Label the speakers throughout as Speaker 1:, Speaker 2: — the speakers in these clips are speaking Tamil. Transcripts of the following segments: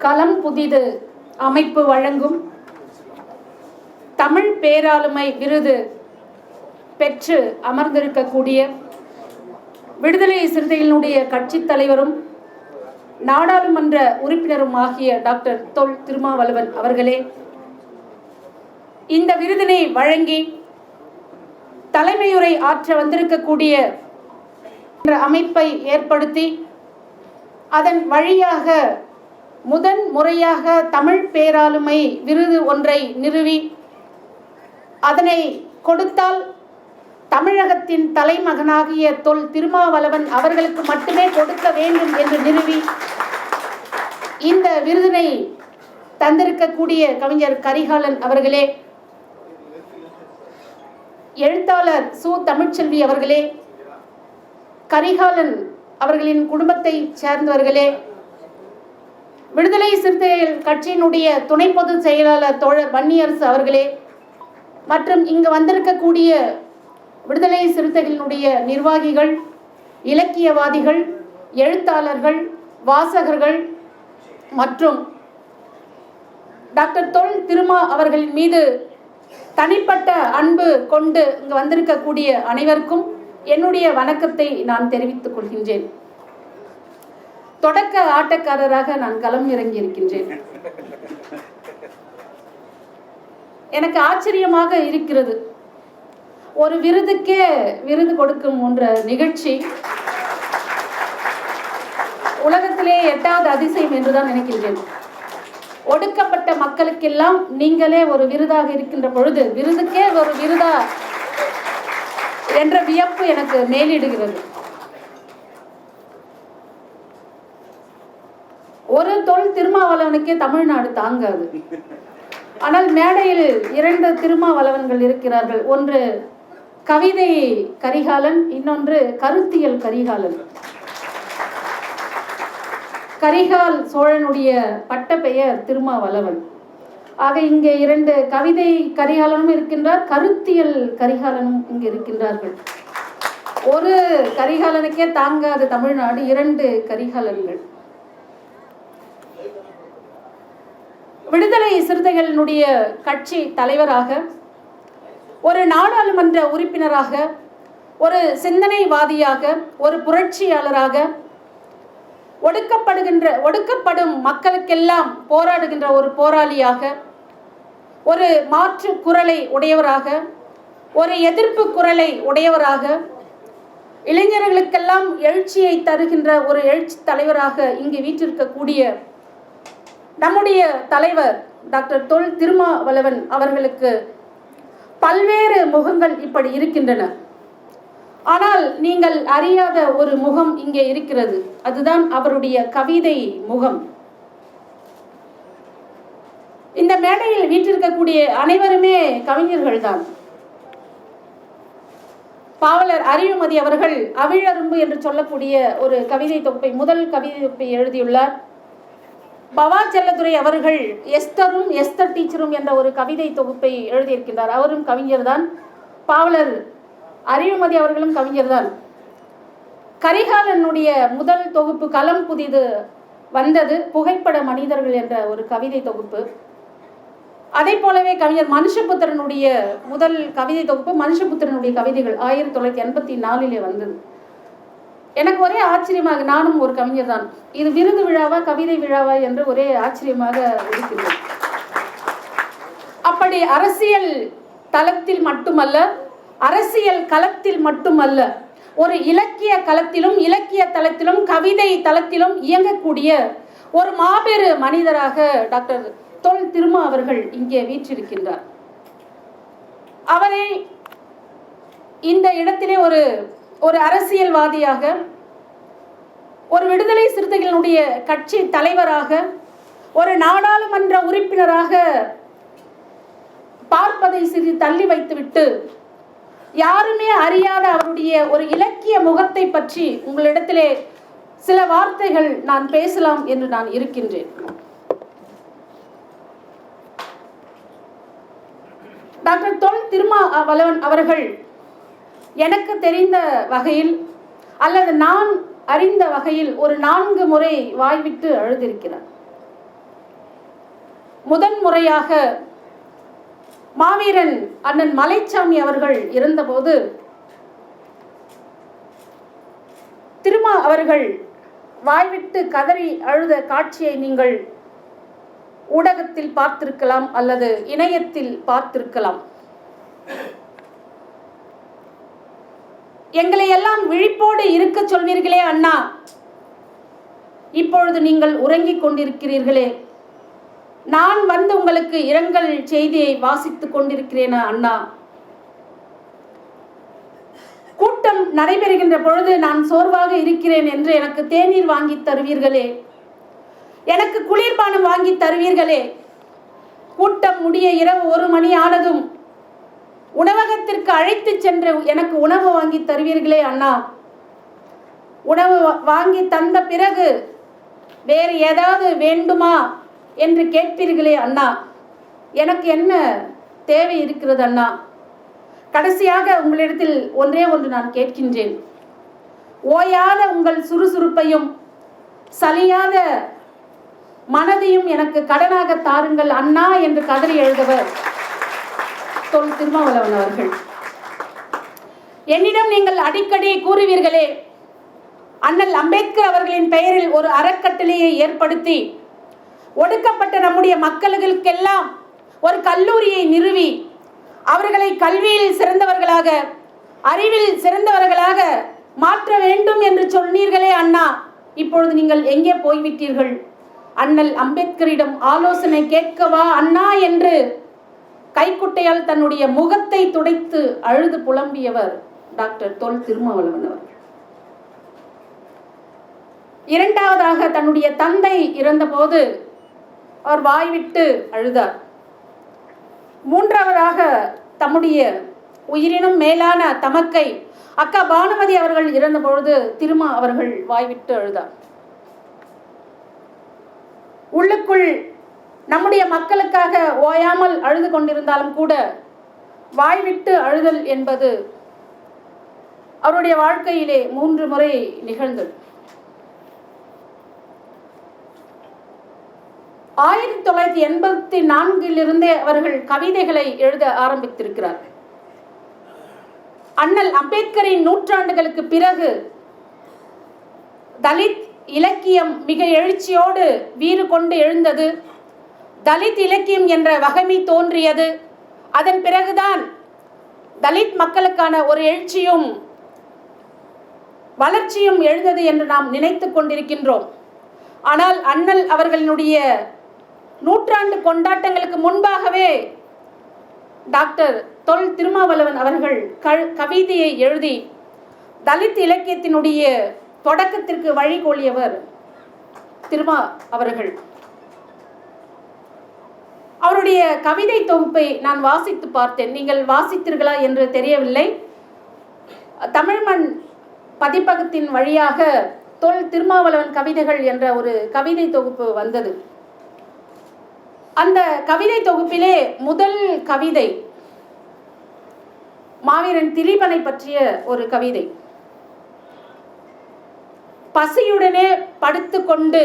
Speaker 1: களம் புதிது அமைப்பு வழங்கும். தமிழ் பேராளுமை விருது பெற்று அமர்ந்திருக்கக்கூடிய விடுதலை சிறுத்தைகளினுடைய கட்சித் தலைவரும் நாடாளுமன்ற உறுப்பினரும் ஆகிய டாக்டர் தொல் திருமாவளவன் அவர்களே இந்த விருதினை வழங்கி தலைமையுரை ஆற்ற வந்திருக்கக்கூடிய என்ற அமைப்பை ஏற்படுத்தி அதன் வழியாக முதன் முறையாக தமிழ் பேராளுமை விருது ஒன்றை நிறுவி அதனை கொடுத்தால் தமிழகத்தின் தலைமகனாகிய தொல் திருமாவளவன் அவர்களுக்கு மட்டுமே கொடுக்க வேண்டும் என்று நிறுவி இந்த விருதினை தந்திருக்கக்கூடிய கவிஞர் கரிகாலன் அவர்களே எழுத்தாளர் சு. தமிழ்ச்செல்வி அவர்களே கரிகாலன் அவர்களின் குடும்பத்தை சேர்ந்தவர்களே விடுதலை சிறுத்தைகள் கட்சியினுடைய துணை பொதுச் செயலாளர் தோழர் வன்னியரசு அவர்களே மற்றும் இங்கு வந்திருக்கக்கூடிய விடுதலை சிறுத்தைகளினுடைய நிர்வாகிகள் இலக்கியவாதிகள் எழுத்தாளர்கள் வாசகர்கள் மற்றும் டாக்டர் தொல் திருமா அவர்களின் மீது தனிப்பட்ட அன்பு கொண்டு இங்கு வந்திருக்கக்கூடிய அனைவருக்கும் என்னுடைய வணக்கத்தை நான் தெரிவித்துக் கொள்கின்றேன். தொடக்க ஆட்டக்காரராக நான் களம் இறங்கி இருக்கின்றேன் எனக்கு ஆச்சரியமாக இருக்கிறது. ஒரு விருதுக்கே விருது கொடுக்கும் என்ற நிகழ்ச்சி. உலகத்திலே எட்டாவது அதிசயம் என்றுதான் நினைக்கின்றேன். ஒடுக்கப்பட்ட மக்களுக்கெல்லாம் நீங்களே ஒரு விருதாக இருக்கின்ற பொழுது விருதுக்கே ஒரு விருதா என்ற வியப்பு எனக்கு மேலிடுகிறது ஒரு தொல் திருமாவளவனுக்கே தமிழ்நாடு தாங்காது. ஆனால் மேடையில் இரண்டு திருமாவளவன்கள் இருக்கிறார்கள். ஒன்று கவிதை கரிகாலன் இன்னொன்று கருத்தியல் கரிகாலன். கரிகால் சோழனுடைய பட்ட பெயர் திருமாவளவன். ஆக இங்கே இரண்டு கவிதை கரிகாலனும் இருக்கின்றார் கருத்தியல் கரிகாலனும் இங்கு இருக்கின்றார்கள். ஒரு கரிகாலனுக்கே தாங்காத தமிழ்நாடு இரண்டு கரிகாலன்கள். விடுதலை சிறுத்தைகளினுடைய கட்சி தலைவராக ஒரு நாடாளுமன்ற உறுப்பினராக ஒரு சிந்தனைவாதியாக ஒரு புரட்சியாளராக ஒடுக்கப்படுகின்ற ஒடுக்கப்படும் மக்களுக்கெல்லாம் போராடுகின்ற ஒரு போராளியாக ஒரு மாற்று குரலை உடையவராக ஒரு எதிர்ப்பு குரலை உடையவராக இளைஞர்களுக்கெல்லாம் எழுச்சியை தருகின்ற ஒரு எழுச்சி தலைவராக இங்கு வீற்றிருக்கக்கூடிய நம்முடைய தலைவர் டாக்டர் தொல் திருமாவளவன் அவர்களுக்கு பல்வேறு முகங்கள் இப்படி இருக்கின்றன. ஆனால் நீங்கள் அறியாத ஒரு முகம் இங்கே இருக்கிறது. அதுதான் அவருடைய கவிதை முகம். இந்த மேடையில் வீற்றிருக்கக்கூடிய அனைவருமே கவிஞர்கள் தான் பாவலர் அறிவுமதி அவர்கள் அவிழரும்பு என்று சொல்லக்கூடிய ஒரு கவிதை தொகுப்பை முதல் கவிதை தொகுப்பை எழுதியுள்ளார். பவா செல்லதுரை அவர்கள் எஸ்தரும் எஸ்தர் டீச்சரும் என்ற ஒரு கவிதை தொகுப்பை எழுதியிருக்கின்றார். அவரும் கவிஞர் தான் பாவலர் அறிவுமதி அவர்களும் கவிஞர் தான் கரிகாலனுடைய முதல் தொகுப்பு கலம் புதிது வந்தது. புகைப்பட மனிதர்கள் என்ற ஒரு கவிதை தொகுப்பு. அதே போலவே கவிஞர் மனுஷபுத்திரனுடைய முதல் கவிதை தொகுப்பு மனுஷபுத்திரனுடைய கவிதைகள் ஆயிரத்தி தொள்ளாயிரத்தி எண்பத்தி நாலிலே வந்தது. எனக்கு ஒரே ஆச்சரியமாக நானும் ஒரு கவிஞர் தான். இது விருது விழாவா கவிதை விழாவா என்று ஒரே ஆச்சரியமாக இருக்கிறது அப்படி அரசியல் தளத்தில் மட்டுமல்ல அரசியல் களத்தில் மட்டுமல்ல ஒரு இலக்கிய களத்திலும் இலக்கிய தளத்திலும் கவிதை தளத்திலும் இயங்கக்கூடிய ஒரு மாபெரு மனிதராக டாக்டர் தொல் திருமா அவர்கள் இங்கே வீற்றிருக்கின்றார். அவரை இந்த இடத்திலே ஒரு ஒரு அரசியல்வாதியாக ஒரு விடுதலை சிறுத்தைகளினுடைய கட்சி தலைவராக ஒரு நாடாளுமன்ற உறுப்பினராக பார்ப்பதை சிறிது தள்ளி வைத்துவிட்டு யாருமே அறியாத அவருடைய ஒரு இலக்கிய முகத்தை பற்றி உங்களிடத்திலே சில வார்த்தைகள் நான் பேசலாம் என்று நான் இருக்கின்றேன். டாக்டர் தொல் திருமா வளவன் அவர்கள் எனக்கு தெரிந்த வகையில் அல்லது நான் அறிந்த வகையில் ஒரு நான்கு முறை வாய்விட்டு அழுதிருக்கிறார். முதன் முறையாக மாவீரன் அண்ணன் மலைச்சாமி அவர்கள் இருந்தபோது திருமா அவர்கள் வாய்விட்டு கதறி அழுத காட்சியை நீங்கள் ஊடகத்தில் பார்த்திருக்கலாம் அல்லது இணையத்தில் பார்த்திருக்கலாம். எங்களை எல்லாம் விழிப்போடு இருக்க சொல்வீர்களே அண்ணா. இப்பொழுது நீங்கள் உறங்கிக் கொண்டிருக்கிறீர்களே. நான் வந்து உங்களுக்கு இரங்கல் செய்தியை வாசித்துக் கொண்டிருக்கிறேனா அண்ணா. கூட்டம் நடைபெறுகின்ற பொழுது நான் சோர்வாக இருக்கிறேன் என்று எனக்கு தேநீர் வாங்கி தருவீர்களே. எனக்கு குளிர்பானம் வாங்கி தருவீர்களே. கூட்டம் முடிய இரவு ஒரு மணி ஆனதும் உணவகத்திற்கு அழைத்து சென்று எனக்கு உணவு வாங்கி தருவீர்களே அண்ணா. உணவு வாங்கி தந்த பிறகு வேறு ஏதாவது வேண்டுமா என்று கேட்பீர்களே அண்ணா. எனக்கு என்ன தேவை இருக்கிறது அண்ணா? கடைசியாக உங்களிடத்தில் ஒன்றே ஒன்று நான் கேட்கின்றேன். ஓயாத உங்கள் சுறுசுறுப்பையும் சலியாத மனதையும் எனக்கு கடனாக தாருங்கள் அண்ணா என்று கதறி எழுதவர். தொல் திருமாவளவன் அவர்கள். என்னிடம் நீங்கள் அடிக்கடி கூறுவீர்களே அண்ணல் அம்பேத்கர் அவர்களின் பெயரில் ஒரு அறக்கட்டளையை ஏற்படுத்தி ஒடுக்கப்பட்ட நம்முடைய மக்களுக்கெல்லாம் ஒரு கல்லூரியை நிறுவி அவர்களை கல்வியில் சிறந்தவர்களாக அறிவில் சிறந்தவர்களாக மாற்ற வேண்டும் என்று சொன்னீர்களே அண்ணா இப்பொழுது நீங்கள் எங்கே போய்விட்டீர்கள்? அண்ணல் அம்பேத்கரிடம் ஆலோசனை கேட்கவா அண்ணா என்று கைக்குட்டையால் தன்னுடைய முகத்தை துடைத்து அழுது புலம்பியவர் டாக்டர் தொல் திருமாவளவன் அவர் இரண்டாவதாக தன்னுடைய தந்தை இறந்தபோது அவர் வாய்விட்டு அழுதார். மூன்றாவதாக தம்முடைய உயிரினும் மேலான தமக்கை அக்கா பானுமதி அவர்கள் இறந்தபொழுது திருமா அவர்கள் வாய்விட்டு அழுதார். உள்ளுக்குள் நம்முடைய மக்களுக்காக ஓயாமல் அழுது கொண்டிருந்தாலும் கூட வாய்விட்டு அழுதல் என்பது அவருடைய வாழ்க்கையிலே மூன்று முறை நிகழ்ந்தது. ஆயிரத்தி தொள்ளாயிரத்தி எண்பத்தி நான்கிலிருந்தே அவர்கள் கவிதைகளை எழுத ஆரம்பித்திருக்கிறார்கள். அண்ணல் அம்பேத்கரின் நூற்றாண்டுகளுக்கு பிறகு தலித் இலக்கியம் மிக எழுச்சியோடு வீறு கொண்டு எழுந்தது. தலித் இலக்கியம் என்ற வகைமை தோன்றியது. அதன் பிறகுதான் தலித் மக்களுக்கான ஒரு எழுச்சியும் வளர்ச்சியும் எழுந்தது என்று நாம் நினைத்து கொண்டிருக்கின்றோம். ஆனால் அண்ணல் அவர்களினுடைய நூற்றாண்டு கொண்டாட்டங்களுக்கு முன்பாகவே டாக்டர் தொல் திருமாவளவன் அவர்கள் க கவிதையை எழுதி தலித் இலக்கியத்தினுடைய தொடக்கத்திற்கு வழிகோலியவர் திருமா அவர்கள். அவருடைய கவிதை தொகுப்பை நான் வாசித்து பார்த்தேன். நீங்கள் வாசித்தீர்களா என்று தெரியவில்லை. தமிழ்மண் பதிப்பகத்தின் வழியாக தொல் திருமாவளவன் கவிதைகள் என்ற ஒரு கவிதை தொகுப்பு வந்தது. அந்த கவிதை தொகுப்பிலே முதல் கவிதை மாவீரன் திலீபனை பற்றிய ஒரு கவிதை. பசியுடனே படுத்துக்கொண்டு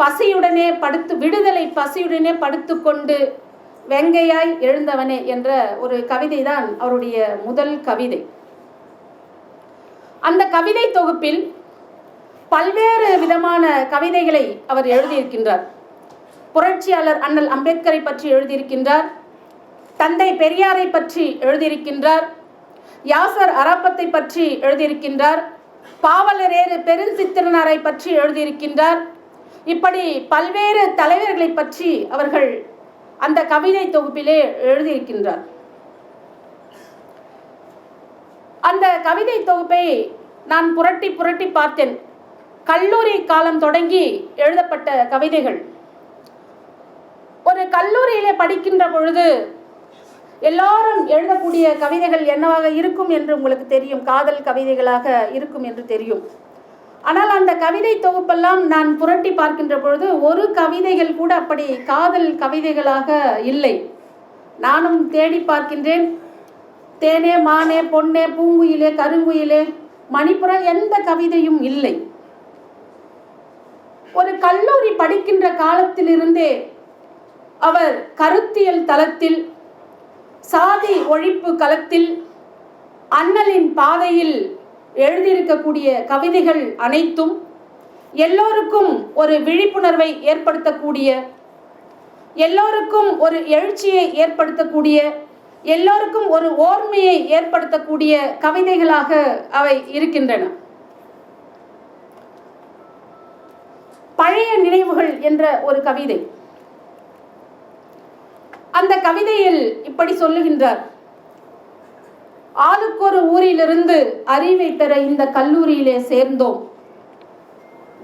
Speaker 1: பசியுடனே படுத்து விடுதலை பசியுடனே படுத்துக்கொண்டு வெங்கையாய் எழுந்தவனே என்ற ஒரு கவிதை தான் அவருடைய முதல் கவிதை. அந்த கவிதை தொகுப்பில் பல்வேறு விதமான கவிதைகளை அவர் எழுதியிருக்கின்றார். புரட்சியாளர் அண்ணல் அம்பேத்கரை பற்றி எழுதியிருக்கின்றார். தந்தை பெரியாரை பற்றி எழுதியிருக்கின்றார். யாசர் அராப்பத்தை பற்றி எழுதியிருக்கின்றார். பாவலரேறு பெருஞ்சித்திரனாரை பற்றி எழுதியிருக்கின்றார். இப்படி பல்வேறு தலைவர்களை பற்றி அவர்கள் அந்த கவிதை தொகுப்பிலே எழுதியிருக்கின்றார். அந்த கவிதை தொகுப்பை நான் புரட்டி புரட்டி பார்த்தேன். கல்லூரி காலம் தொடங்கி எழுதப்பட்ட கவிதைகள். ஒரு கல்லூரியிலே படிக்கின்ற பொழுது எல்லாரும் எழுதக்கூடிய கவிதைகள் என்னவாக இருக்கும் என்று உங்களுக்கு தெரியும்? காதல் கவிதைகளாக இருக்கும் என்று தெரியும். ஆனால் அந்த கவிதை தொகுப்பெல்லாம் நான் புரட்டி பார்க்கின்ற பொழுது ஒரு கவிதைகள் கூட அப்படி காதல் கவிதைகளாக இல்லை. நானும் தேடி பார்க்கின்றேன். தேனே மானே பொன்னே பூங்குயிலே கருங்குயிலே மணிப்புறம் எந்த கவிதையும் இல்லை. ஒரு கல்லூரி படிக்கின்ற காலத்திலிருந்தே அவர் கருத்தியல் தளத்தில் சாதி ஒழிப்பு களத்தில் அண்ணலின் பாதையில் எழுதியிருக்கக்கூடிய கவிதைகள் அனைத்தும் எல்லோருக்கும் ஒரு விழிப்புணர்வை ஏற்படுத்தக்கூடிய எல்லோருக்கும் ஒரு எழுச்சியை ஏற்படுத்தக்கூடிய எல்லோருக்கும் ஒரு ஓர்மையை ஏற்படுத்தக்கூடிய கவிதைகளாக அவை இருக்கின்றன. பழைய நினைவுகள் என்ற ஒரு கவிதை. அந்த கவிதையில் இப்படி சொல்லுகின்றார். ஆளுக்கொரு ஊரிலிருந்து அறிவை பெற இந்த கல்லூரியிலே சேர்ந்தோம்.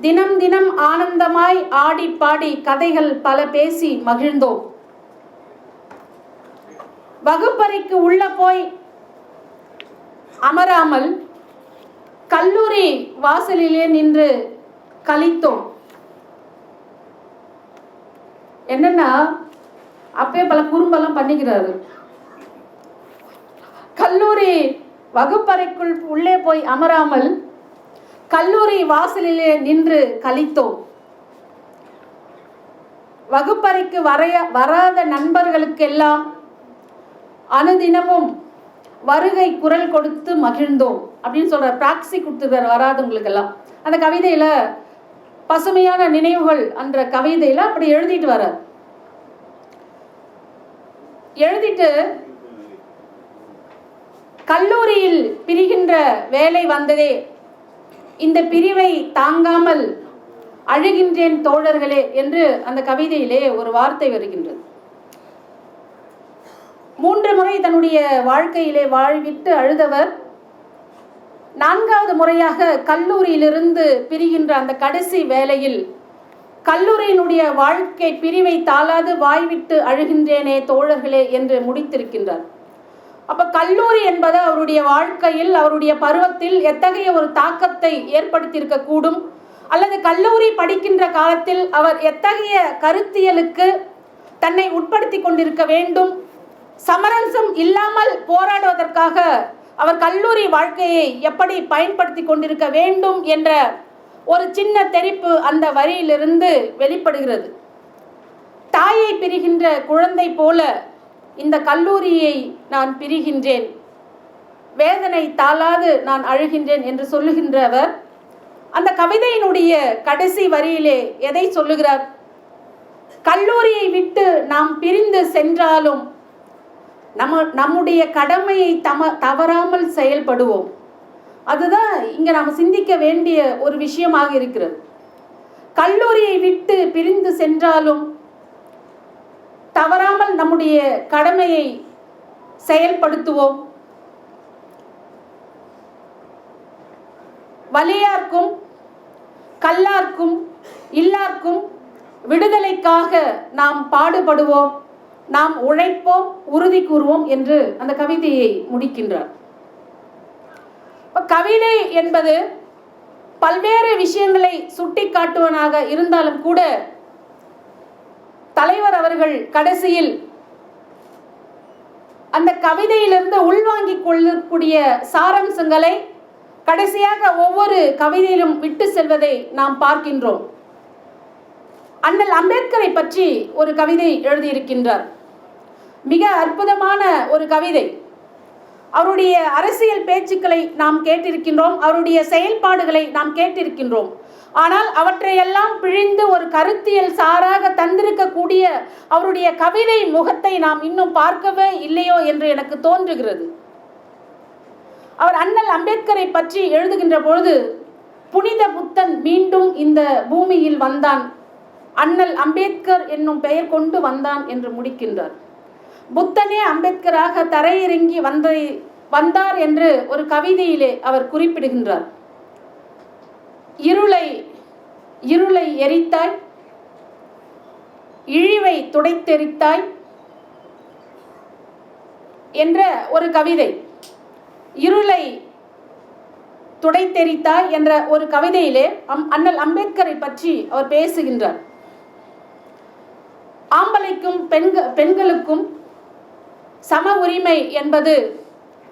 Speaker 1: தினம் தினம் ஆனந்தமாய் ஆடி பாடி கதைகள் பல பேசி மகிழ்ந்தோம். வகுப்பறைக்கு உள்ள போய் அமராமல் கல்லூரி வாசலிலே நின்று கழித்தோம். என்னன்னா அப்பயே பல குறும்பெல்லாம் பண்ணிக்கிறாரு. கல்லூரி வகுப்பறைக்குள் உள்ளே போய் அமராமல் கல்லூரி வாசலிலே நின்று கழித்தோம். வகுப்பறைக்கு வரைய வராத நண்பர்களுக்கெல்லாம் அனுதினமும் வருகை குரல் கொடுத்து மகிழ்ந்தோம் அப்படின்னு சொல்ற பிராக்சி கொடுத்துருக்காரு வராதவங்களுக்கெல்லாம் அந்த கவிதையில பசுமையான நினைவுகள் என்ற கவிதையில அப்படி எழுதிட்டு வர்றார். எழுதிட்டு கல்லூரியில் பிரிகின்ற வேலை வந்ததே. இந்த பிரிவை தாங்காமல் அழுகின்றேன் தோழர்களே என்று அந்த கவிதையிலே ஒரு வார்த்தை வருகின்றது. மூன்று முறை தன்னுடைய வாழ்க்கையிலே வாழ்விட்டு அழுதவர். நான்காவது முறையாக கல்லூரியிலிருந்து பிரிகின்ற அந்த கடைசி வேளையில் கல்லூரியினுடைய வாழ்க்கை பிரிவை தாளாது வாய்விட்டு அழுகின்றேனே தோழர்களே என்று முடித்திருக்கின்றார். அப்போ கல்லூரி என்பது அவருடைய வாழ்க்கையில் அவருடைய பருவத்தில் எத்தகைய ஒரு தாக்கத்தை ஏற்படுத்தியிருக்க கூடும்? அல்லது கல்லூரி படிக்கின்ற காலத்தில் அவர் எத்தகைய கருத்தியலுக்கு தன்னை உட்படுத்தி கொண்டிருக்க வேண்டும்? சமரசம் இல்லாமல் போராடுவதற்காக அவர் கல்லூரி வாழ்க்கையை எப்படி பயன்படுத்தி கொண்டிருக்க வேண்டும் என்ற ஒரு சின்ன தெரிப்பு அந்த வரியிலிருந்து வெளிப்படுகிறது. தாயை பிரிகின்ற குழந்தை போல இந்த கல்லூரியை நான் பிரிகின்றேன். வேதனை தாளாது நான் அழுகின்றேன் என்று சொல்லுகின்றவர் அந்த கவிதையினுடைய கடைசி வரியிலே எதை சொல்லுகிறார்? கல்லூரியை விட்டு நாம் பிரிந்து சென்றாலும் நம்ம நம்முடைய கடமையை தம தவறாமல் செயல்படுவோம். அதுதான் இங்க நாம் சிந்திக்க வேண்டிய ஒரு விஷயமாக இருக்கிறது. கல்லூரியை விட்டு பிரிந்து சென்றாலும் தவறாமல் நம்முடைய கடமையை செயல்படுத்துவோம். வலியார்க்கும் கல்லார்க்கும் இல்லார்க்கும் விடுதலைக்காக நாம் பாடுபடுவோம். நாம் உழைப்போம் உறுதி கூறுவோம் என்று அந்த கவிதையை முடிக்கின்றார். கவிதை என்பது பல்வேறு விஷயங்களை சுட்டிக்காட்டுவனாக இருந்தாலும் கூட தலைவர் அவர்கள் கடைசியில் அந்த கவிதையிலிருந்து உள்வாங்கிக் கொள்ளக்கூடிய சாரம்சங்களை கடைசியாக ஒவ்வொரு கவிதையிலும் விட்டு செல்வதை நாம் பார்க்கின்றோம். அண்ணல் அம்பேத்கரை பற்றி ஒரு கவிதை எழுதியிருக்கின்றார். மிக அற்புதமான ஒரு கவிதை. அவருடைய அரசியல் பேச்சுக்களை நாம் கேட்டிருக்கின்றோம் அவருடைய செயல்பாடுகளை நாம் கேட்டிருக்கின்றோம். ஆனால் அவற்றையெல்லாம் பிழிந்து ஒரு கருத்தியல் சாராக தந்திருக்கக்கூடிய அவருடைய கவிதை முகத்தை நாம் இன்னும் பார்க்கவே இல்லையோ என்று எனக்கு தோன்றுகிறது. அவர் அண்ணல் அம்பேத்கரை பற்றி எழுதுகின்ற பொழுது புனித புத்தன் மீண்டும் இந்த பூமியில் வந்தான். அண்ணல் அம்பேத்கர் என்னும் பெயர் கொண்டு வந்தான் என்று முடிக்கின்றார். புத்தனே அம்பேத்கராக தரையிறங்கி வந்த வந்தார் என்று ஒரு கவிதையிலே அவர் குறிப்பிடுகின்றார். இருளை இருளை எரித்தாய் இழிவை துடைத்தெரித்தாய் என்ற ஒரு கவிதை. இருளை துடைத்தெரித்தாய் என்ற ஒரு கவிதையிலே அம் அண்ணல் அம்பேத்கரை பற்றி அவர் பேசுகின்றார். ஆம்பளைக்கும் பெண்க பெண்களுக்கும் சம உரிமை என்பது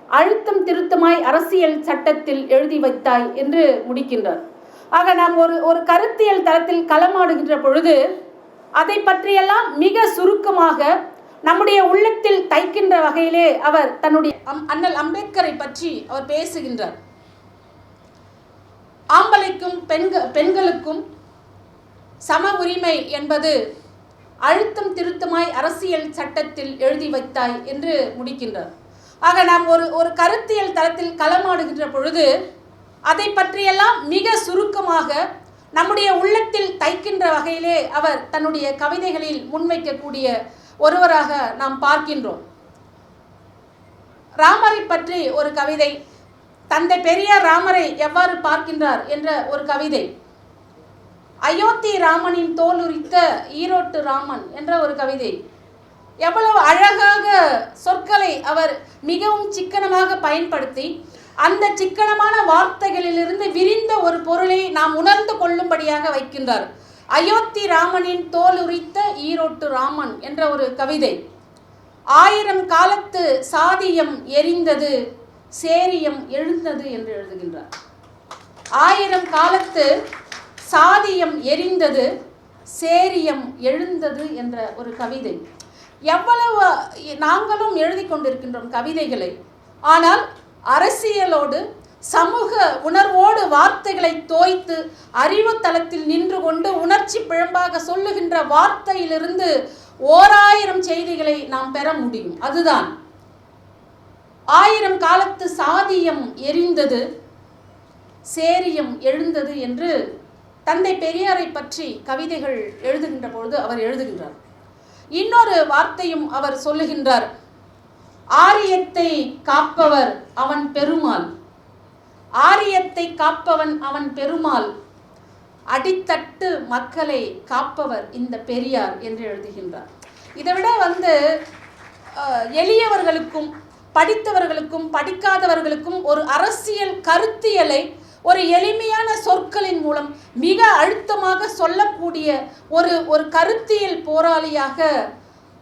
Speaker 1: அழுத்தம் திருத்தமாய் அரசியல் சட்டத்தில் எழுதி வைத்தாய் என்று முடிக்கின்றார். ஆக நாம் ஒரு ஒரு கருத்தியல் தளத்தில் களமாடுகின்ற பொழுது அதை பற்றியெல்லாம் மிக சுருக்கமாக நம்முடைய உள்ளத்தில் தைக்கின்ற வகையிலே அவர் தன்னுடைய அம்- அண்ணல் அம்பேத்கரை பற்றி அவர் பேசுகின்றார். ஆம்பளைக்கும் பெண்க பெண்களுக்கும் சம உரிமை என்பது அழுத்தம் திருத்தமாய் அரசியல் சட்டத்தில் எழுதி வைத்தாய் என்று முடிக்கின்றார். ஆக நாம் ஒரு ஒரு கருத்தியல் தளத்தில் களமாடுகின்ற பொழுது அதை பற்றியெல்லாம் மிக சுருக்கமாக நம்முடைய உள்ளத்தில் தைக்கின்ற வகையிலே அவர் தன்னுடைய கவிதைகளில் முன்வைக்கக்கூடிய ஒருவராக நாம் பார்க்கின்றோம். ராமரை பற்றி ஒரு கவிதை தந்தை பெரியார் ராமரை எவ்வாறு பார்க்கின்றார் என்ற ஒரு கவிதை. அயோத்தி ராமனின் தோல் உரித்த ஈரோட்டு ராமன் என்ற ஒரு கவிதை. எவ்வளவு அழகாக சொற்களை அவர் மிகவும் சிக்கனமாக பயன்படுத்தி அந்த சிக்கனமான வார்த்தைகளிலிருந்து விரிந்த ஒரு பொருளை நாம் உணர்ந்து கொள்ளும்படியாக வைக்கின்றார். அயோத்தி ராமனின் தோல் உரித்த ஈரோட்டு ராமன் என்ற ஒரு கவிதை. ஆயிரம் காலத்து சாதியம் எரிந்தது சேரியம் எழுந்தது என்று எழுதுகின்றார். ஆயிரம் காலத்து சாதியம் எரிந்தது சேரியம் எழுந்தது என்ற ஒரு கவிதை. எவ்வளவு நாங்களும் எழுதி கொண்டிருக்கின்றோம் கவிதைகளை. ஆனால் அரசியலோடு சமூக உணர்வோடு வார்த்தைகளை தோய்த்து அறிவு தளத்தில் நின்று கொண்டு உணர்ச்சி பிழம்பாக சொல்லுகின்ற வார்த்தையிலிருந்து ஓராயிரம் செய்திகளை நாம் பெற முடியும். அதுதான் ஆயிரம் காலத்து சாதியம் எரிந்தது சேரியம் எழுந்தது என்று தந்தை பெரியாரை பற்றி கவிதைகள் எழுதுகின்ற பொழுது அவர் எழுதுகின்றார். இன்னொரு வார்த்தையும் அவர் சொல்லுகின்றார். ஆரியத்தை காப்பவர் அவன் பெருமாள். ஆரியத்தை காப்பவன் அவன் பெருமாள். அடித்தட்டு மக்களை காப்பவர் இந்த பெரியார் என்று எழுதுகின்றார். இதை விட வந்து எளியவர்களுக்கும் படித்தவர்களுக்கும் படிக்காதவர்களுக்கும் ஒரு அரசியல் கருத்தியலை ஒரு எளிமையான சொற்களின் மூலம் மிக அழுத்தமாக சொல்லக்கூடிய ஒரு ஒரு கருத்தியல் போராளியாக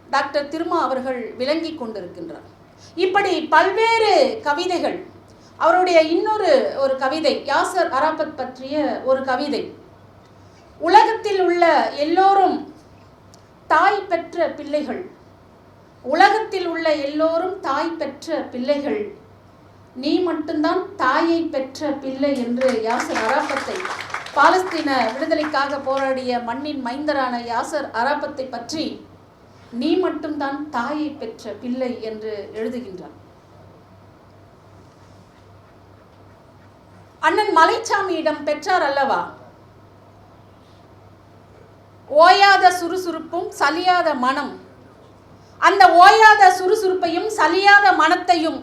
Speaker 1: டாக்டர் திருமா அவர்கள் விளங்கி கொண்டிருக்கின்றார். இப்படி பல்வேறு கவிதைகள் அவருடைய இன்னொரு ஒரு கவிதை யாசர் அராபத் பற்றிய ஒரு கவிதை உலகத்தில் உள்ள எல்லோரும் தாய் பெற்ற பிள்ளைகள் உலகத்தில் உள்ள எல்லோரும் தாய் பெற்ற பிள்ளைகள் நீ மட்டும்தான் தாயை பெற்ற பிள்ளை என்று யாசர் அராபத்தை பாலஸ்தீன விடுதலைக்காக போராடிய மண்ணின் மைந்தரான யாசர் அராபத்தை பற்றி நீ மட்டும்தான் தாயை பெற்ற பிள்ளை என்று எழுதுகின்றார் அண்ணன் மலைச்சாமியிடம் பெற்றார் அல்லவா? ஓயாத சுறுசுறுப்பும் சலியாத மனம். அந்த ஓயாத சுறுசுறுப்பையும் சலியாத மனத்தையும்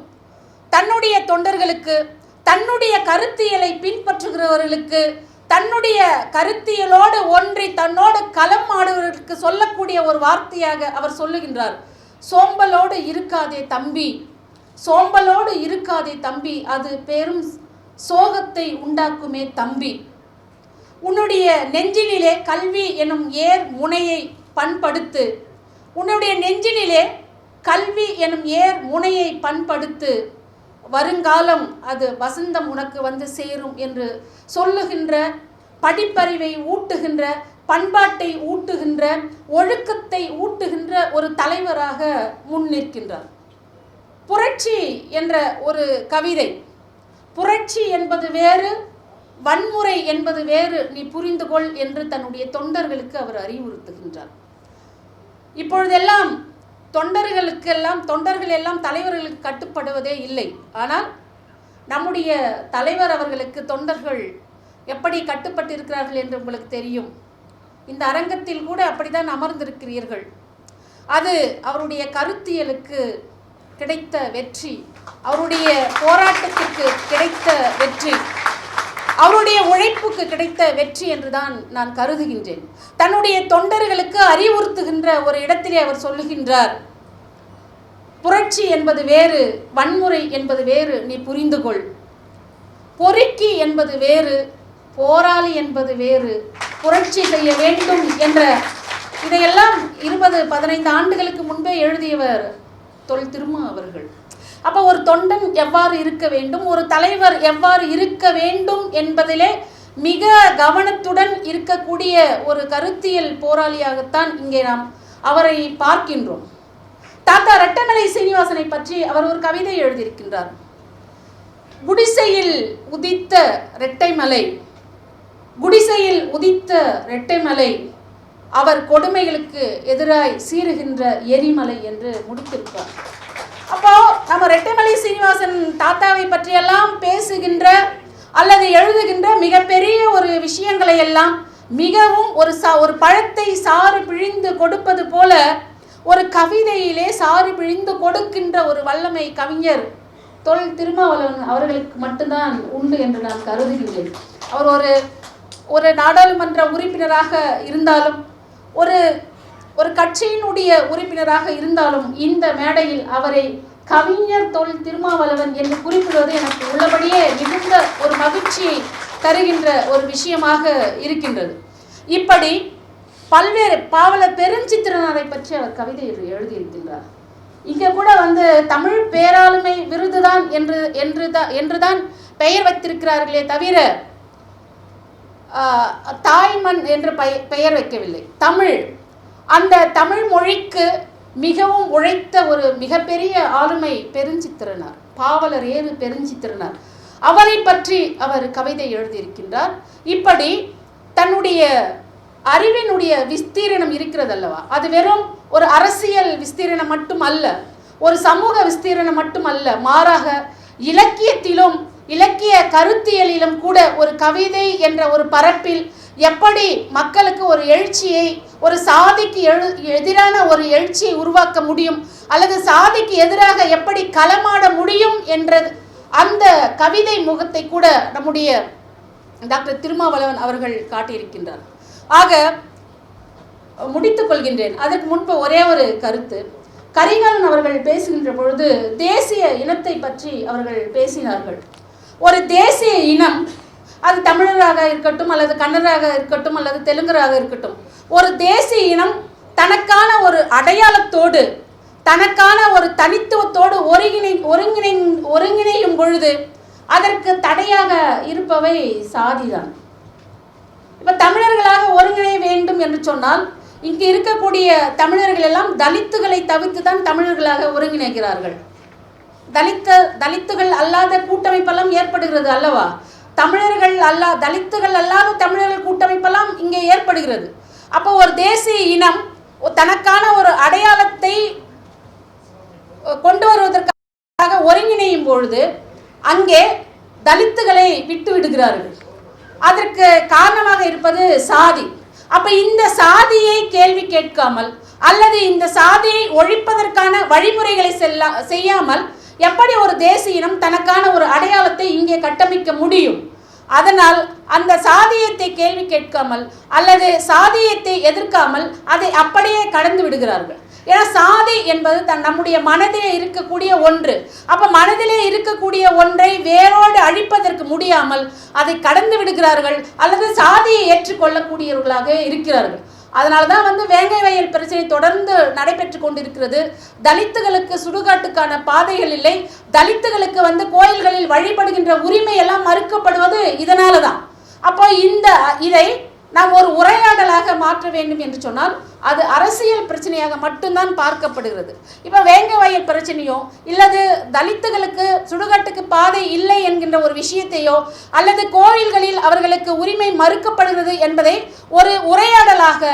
Speaker 1: தன்னுடைய தொண்டர்களுக்கு தன்னுடைய கருத்தியலை பின்பற்றுகிறவர்களுக்கு தன்னுடைய கருத்தியலோடு ஒன்றி தன்னோடு களம் ஆடுவதற்கு சொல்லக்கூடிய ஒரு வார்த்தையாக அவர் சொல்லுகின்றார். சோம்பலோடு இருக்காதே தம்பி. சோம்பலோடு இருக்காதே தம்பி. அது பெரும் சோகத்தை உண்டாக்குமே தம்பி. உன்னுடைய நெஞ்சினிலே கல்வி எனும் ஏர் முனையை பண்படுத்து. உன்னுடைய நெஞ்சினிலே கல்வி எனும் ஏர் முனையை பண்படுத்து. வருங்காலம் அது வசந்தம் உனக்கு வந்து சேரும் என்று சொல்லுகின்ற படிப்பறிவை ஊட்டுகின்ற பண்பாட்டை ஊட்டுகின்ற ஒழுக்கத்தை ஊட்டுகின்ற ஒரு தலைவராக முன் நிற்கின்றார். புரட்சி என்ற ஒரு கவிதை. புரட்சி என்பது வேறு வன்முறை என்பது வேறு நீ புரிந்து கொள் என்று தன்னுடைய தொண்டர்களுக்கு அவர் அறிவுறுத்துகின்றார். இப்பொழுதெல்லாம் தொண்டர்களுக்கெல்லாம் தொண்டர்கள் எல்லாம் தலைவர்களுக்கு கட்டுப்படுவதே இல்லை. ஆனால் நம்முடைய தலைவர் அவர்களுக்கு தொண்டர்கள் எப்படி கட்டுப்பட்டிருக்கிறார்கள் என்று உங்களுக்கு தெரியும். இந்த அரங்கத்தில் கூட அப்படிதான் அமர்ந்திருக்கிறீர்கள். அது அவருடைய கருத்தியலுக்கு கிடைத்த வெற்றி. அவருடைய போராட்டத்திற்கு கிடைத்த வெற்றி. அவருடைய உழைப்புக்கு கிடைத்த வெற்றி என்றுதான் நான் கருதுகின்றேன். தன்னுடைய தொண்டர்களுக்கு அறிவுறுத்துகின்ற ஒரு இடத்திலே அவர் சொல்லுகின்றார் புரட்சி என்பது வேறு வன்முறை என்பது வேறு நீ புரிந்து கொள். பொறுக்கி என்பது வேறு போராளி என்பது வேறு புரட்சி செய்ய வேண்டும் என்ற இதையெல்லாம் இருபது பதினைந்து ஆண்டுகளுக்கு முன்பே எழுதியவர் தொல் திருமா அவர்கள். அப்போ ஒரு தொண்டன் எவ்வாறு இருக்க வேண்டும்? ஒரு தலைவர் எவ்வாறு இருக்க வேண்டும் என்பதிலே மிக கவனத்துடன் இருக்கக்கூடிய ஒரு கருத்தியல் போராளியாகத்தான் இங்கே நாம் அவரை பார்க்கின்றோம். தாத்தா ரட்டமலை சீனிவாசனை பற்றி அவர் ஒரு கவிதை எழுதியிருக்கின்றார். குடிசையில் உதித்த ரெட்டைமலை குடிசையில் உதித்த ரெட்டைமலை அவர் கொடுமைகளுக்கு எதிராய் சீறுகின்ற எரிமலை என்று முடித்திருப்பார் அப்போ நம்ம ரெட்டைமலை சீனிவாசன் தாத்தாவை பற்றியெல்லாம் பேசுகின்ற அல்லது எழுதுகின்ற மிகப்பெரிய ஒரு விஷயங்களை எல்லாம் மிகவும் ஒரு சா ஒரு பழத்தை சாறு பிழிந்து கொடுப்பது போல ஒரு கவிதையிலே சாறு பிழிந்து கொடுக்கின்ற ஒரு வல்லமை கவிஞர் தொல் திருமாவளவன் அவர்களுக்கு மட்டும்தான் உண்டு என்று நான் கருதுகின்றேன். அவர் ஒரு ஒரு நாடாளுமன்ற உறுப்பினராக இருந்தாலும் ஒரு ஒரு கட்சியினுடைய உறுப்பினராக இருந்தாலும் இந்த மேடையில் அவரை கவிஞர் தொல் திருமாவளவன் என்று குறிப்பிடுவது எனக்கு உள்ளபடியே மிகுந்த ஒரு மகிழ்ச்சியை தருகின்ற ஒரு விஷயமாக இருக்கின்றது. இப்படி பல்வேறு பாவல பெருஞ்சித்திரனாரை பற்றி அவர் கவிதை எழுதியிருக்கின்றார். இங்கே கூட வந்து தமிழ் பேராளுமை விருதுதான் என்று என்று தான் என்றுதான் பெயர் வைத்திருக்கிறார்களே தவிர தாய்மண் என்று பெயர் வைக்கவில்லை. தமிழ் அந்த தமிழ் மொழிக்கு மிகவும் உழைத்த ஒரு மிகப்பெரிய ஆளுமை பெருஞ்சித்திரனார் பாவலர் ஏறு பெருஞ்சித்திரனார். அவரை பற்றி அவர் கவிதை எழுதியிருக்கின்றார். இப்படி தன்னுடைய அறிவினுடைய விஸ்தீரணம் இருக்கிறது அல்லவா அது வெறும் ஒரு அரசியல் விஸ்தீரணம் மட்டும் அல்ல ஒரு சமூக விஸ்தீரணம் மட்டும் அல்ல மாறாக இலக்கியத்திலும் இலக்கிய கருத்தியலிலும் கூட ஒரு கவிதை என்ற ஒரு பரப்பில் எப்படி மக்களுக்கு ஒரு எழுச்சியை ஒரு சாதிக்கு எழு எதிரான ஒரு எழுச்சியை உருவாக்க முடியும்? அல்லது சாதிக்கு எதிராக எப்படி களமாட முடியும் என்ற அந்த கவிதை முகத்தை கூட நம்முடைய டாக்டர் திருமாவளவன் அவர்கள் காட்டியிருக்கின்றார். ஆக முடித்துக் கொள்கின்றேன். அதற்கு முன்பு ஒரே ஒரு கருத்து. கரிகாலன் அவர்கள் பேசுகின்ற பொழுது தேசிய இனத்தை பற்றி அவர்கள் பேசினார்கள். ஒரு தேசிய இனம் அது தமிழராக இருக்கட்டும் அல்லது கன்னடராக இருக்கட்டும் அல்லது தெலுங்கராக இருக்கட்டும் ஒரு தேசிய இனம் தனக்கான ஒரு அடையாளத்தோடு தனக்கான ஒரு தனித்துவத்தோடு ஒருங்கிணை ஒருங்கிணை ஒருங்கிணையும் பொழுது அதற்கு தடையாக இருப்பவை சாதிதான். இப்போ தமிழர்களாக ஒருங்கிணைய வேண்டும் என்று சொன்னால் இங்கு இருக்கக்கூடிய தமிழர்கள் எல்லாம் தலித்துகளை தவிர்த்து தான் தமிழர்களாக ஒருங்கிணைக்கிறார்கள் தலித்த தலித்துகள் அல்லாத கூட்டமைப்பெல்லாம் ஏற்படுகிறது அல்லவா? தமிழர்கள் அல்லா தலித்துகள் அல்லாத தமிழர்கள் கூட்டமைப்பெல்லாம் இங்கே ஏற்படுகிறது. அப்போ ஒரு தேசிய இனம் தனக்கான ஒரு அடையாளத்தை கொண்டு வருவதற்காக ஒருங்கிணையும் பொழுது அங்கே தலித்துகளை விட்டு விடுகிறார்கள். அதற்கு காரணமாக இருப்பது சாதி. அப்ப இந்த சாதியை கேள்வி கேட்காமல் அல்லது இந்த சாதியை ஒழிப்பதற்கான வழிமுறைகளை செல்ல செய்யாமல் எப்படி ஒரு தேசிய இனம் தனக்கான ஒரு அடையாளத்தை இங்கே கட்டமைக்க முடியும்? அதனால் அந்த சாதியத்தை கேள்வி கேட்காமல் அல்லது சாதியத்தை எதிர்க்காமல் அதை அப்படியே கடந்து விடுகிறார்கள். ஏன்னா சாதி என்பது தன் நம்முடைய மனதிலே இருக்கக்கூடிய ஒன்று. அப்போ மனதிலே இருக்கக்கூடிய ஒன்றை வேரோடு அழிப்பதற்கு முடியாமல் அதை கடந்து விடுகிறார்கள் அல்லது சாதியை ஏற்றுக்கொள்ளக்கூடியவர்களாக இருக்கிறார்கள். அதனால தான் வந்து வேங்கை வயல் பிரச்சனை தொடர்ந்து நடைபெற்று கொண்டிருக்கிறது. தலித்துகளுக்கு சுடுகாட்டுக்கான பாதைகள் இல்லை. தலித்துகளுக்கு வந்து கோயில்களில் வழிபடுகின்ற உரிமை எல்லாம் மறுக்கப்படுவது இதனால தான் அப்போ இந்த இதை நாம் ஒரு உரையாடலாக மாற்ற வேண்டும் என்று சொன்னால் அது அரசியல் பிரச்சனையாக மட்டும்தான் பார்க்கப்படுகிறது. இப்போ வேங்க வயல் பிரச்சனையோ இல்லது தலித்துகளுக்கு சுடுகாட்டுக்கு பாதை இல்லை என்கின்ற ஒரு விஷயத்தையோ அல்லது கோயில்களில் அவர்களுக்கு உரிமை மறுக்கப்படுகிறது என்பதை ஒரு உரையாடலாக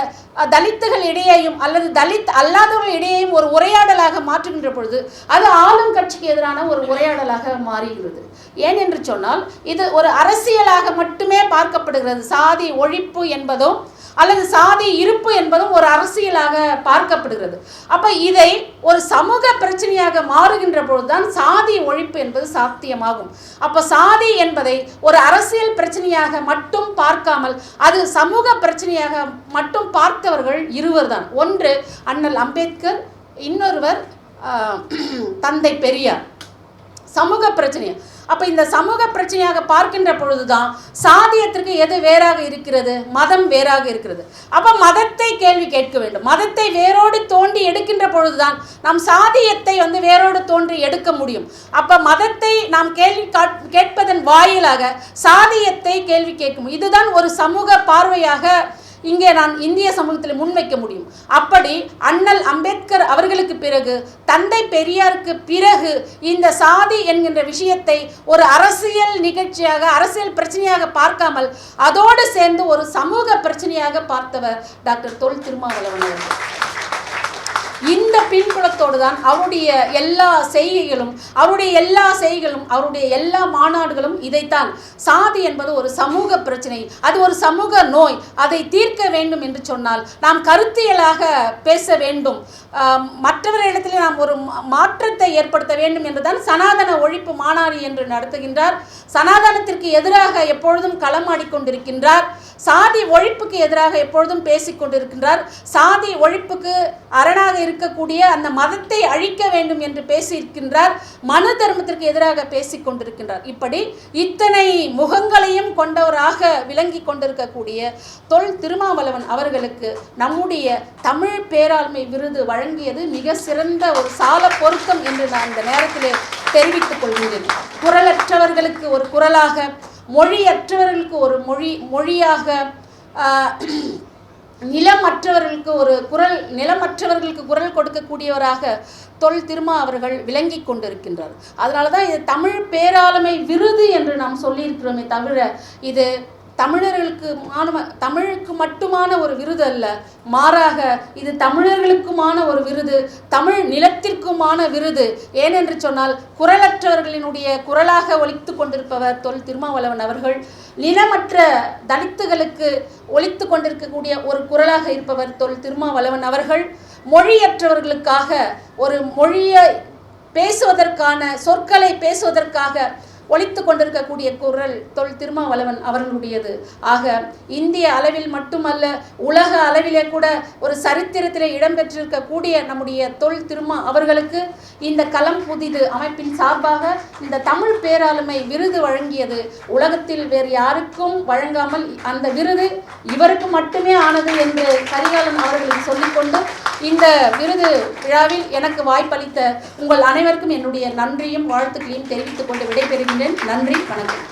Speaker 1: தலித்துகள் இடையேயும் அல்லது தலித் அல்லாதவர்கள் இடையேயும் ஒரு உரையாடலாக மாற்றுகின்ற பொழுது அது ஆளும் கட்சிக்கு எதிரான ஒரு உரையாடலாக மாறுகிறது. ஏன் என்று சொன்னால் இது ஒரு அரசியலாக மட்டுமே பார்க்கப்படுகிறது. சாதி ஒழிப்பு என்பதும் அல்லது சாதி இருப்பு என்பதும் ஒரு அரசியலாக பார்க்கப்படுகிறது. அப்போ இதை ஒரு சமூக பிரச்சனையாக மாறுகின்ற பொழுதுதான் சாதி ஒழிப்பு என்பது சாத்தியமாகும். அப்போ சாதி என்பதை ஒரு அரசியல் பிரச்சனையாக மட்டும் பார்க்காமல் அது சமூக பிரச்சனையாக மட்டும் பார்த்தவர்கள் இருவர் தான் ஒன்று அண்ணல் அம்பேத்கர் இன்னொருவர் தந்தை பெரியார். சமூக பிரச்சனை அப்போ இந்த சமூக பிரச்சனையாக பார்க்கின்ற பொழுதுதான் சாதியத்திற்கு எது வேறாக இருக்கிறது? மதம் வேறாக இருக்கிறது. அப்போ மதத்தை கேள்வி கேட்க வேண்டும். மதத்தை வேரோடு தோண்டி எடுக்கின்ற பொழுதுதான் நாம் சாதியத்தை வந்து வேரோடு தோன்றி எடுக்க முடியும். அப்போ மதத்தை நாம் கேள்வி காட்- கேட்பதன் வாயிலாக சாதியத்தை கேள்வி கேட்கும் இதுதான் ஒரு சமூக பார்வையாக இங்கே நான் இந்திய சமூகத்தில் முன்வைக்க முடியும். அப்படி அண்ணல் அம்பேத்கர் அவர்களுக்கு பிறகு தந்தை பெரியாருக்கு பிறகு இந்த சாதி என்கின்ற விஷயத்தை ஒரு அரசியல் நிகழ்ச்சியாக அரசியல் பிரச்சனையாக பார்க்காமல் அதோடு சேர்ந்து ஒரு சமூக பிரச்சனையாக பார்த்தவர் டாக்டர் தொல் திருமாவளவன் அவர்கள். இந்த பின்புலத்தோடு தான் அவருடைய எல்லா செய்கைகளும் அவருடைய எல்லா செய்கைகளும் அவருடைய எல்லா மாநாடுகளும் இதைத்தான். சாதி என்பது ஒரு சமூக பிரச்சனை. அது ஒரு சமூக நோய். அதை தீர்க்க வேண்டும் என்று சொன்னால் நாம் கருத்தியலாக பேச வேண்டும். மற்றவர்களிடத்தில் நாம் ஒரு மாற்றத்தை ஏற்படுத்த வேண்டும் என்றுதான் சனாதன ஒழிப்பு மாநாடு என்று நடத்துகின்றார். சனாதனத்திற்கு எதிராக எப்பொழுதும் களமாடிக்கொண்டிருக்கின்றார் சாதி ஒழிப்புக்கு எதிராக எப்பொழுதும் பேசிக்கொண்டிருக்கின்றார். சாதி ஒழிப்புக்கு அரணாக இருக்கக்கூடிய அந்த மதத்தை அழிக்க வேண்டும் என்று பேசியிருக்கின்றார் மனு தர்மத்திற்கு எதிராக பேசிக் கொண்டிருக்கின்றார். இப்படி இத்தனை முகங்களையும் கொண்டவராக விளங்கி கொண்டிருக்கக்கூடிய தொல் திருமாவளவன் அவர்களுக்கு நம்முடைய தமிழ் பேராண்மை விருது வழங்கியது மிக சிறந்த ஒரு சால பொருத்தம் என்று நான் இந்த நேரத்திலே தெரிவித்துக் கொள்கிறேன். குரலற்றவர்களுக்கு ஒரு குரலாக மொழியற்றவர்களுக்கு ஒரு மொழி மொழியாக நிலமற்றவர்களுக்கு ஒரு குரல் நிலமற்றவர்களுக்கு குரல் கொடுக்கக்கூடியவராக தொல் திருமா அவர்கள் விளங்கி கொண்டிருக்கின்றார். அதனால தான் இது தமிழ் பேராளுமை விருது என்று நாம் சொல்லியிருக்கிறோமே தவிர இது தமிழர்களுக்கு மாணவ தமிழுக்கு மட்டுமான ஒரு விருது அல்ல. மாறாக இது தமிழர்களுக்குமான ஒரு விருது தமிழ் நிலத்திற்குமான விருது. ஏனென்று சொன்னால் குரலற்றவர்களினுடைய குரலாக ஒழித்து கொண்டிருப்பவர் தொல் திருமாவளவன் அவர்கள் நிலமற்ற தலித்துகளுக்கு ஒலித்து கொண்டிருக்கக்கூடிய ஒரு குரலாக இருப்பவர் தொல் திருமாவளவன் அவர்கள் மொழியற்றவர்களுக்காக ஒரு மொழியை பேசுவதற்கான சொற்களை பேசுவதற்காக ஒழித்து கொண்டிருக்கக்கூடிய குரல் தொல் திருமாவளவன் அவர்களுடையது. ஆக இந்திய அளவில் மட்டுமல்ல உலக அளவிலே கூட ஒரு சரித்திரத்திலே இடம்பெற்றிருக்கக்கூடிய நம்முடைய தொல் திருமா அவர்களுக்கு இந்த களம் புதிது அமைப்பின் சார்பாக இந்த தமிழ் பேராளுமை விருது வழங்கியது. உலகத்தில் வேறு யாருக்கும் வழங்காமல் அந்த விருது இவருக்கு மட்டுமே ஆனது என்று கரிகாலன் அவர்களுக்கு சொல்லிக்கொண்டு இந்த விருது விழாவில் எனக்கு வாய்ப்பளித்த உங்கள் அனைவருக்கும் என்னுடைய நன்றியும் வாழ்த்துக்களையும் தெரிவித்துக் கொண்டு விடைபெறுகிறேன். நன்றி வணக்கம்.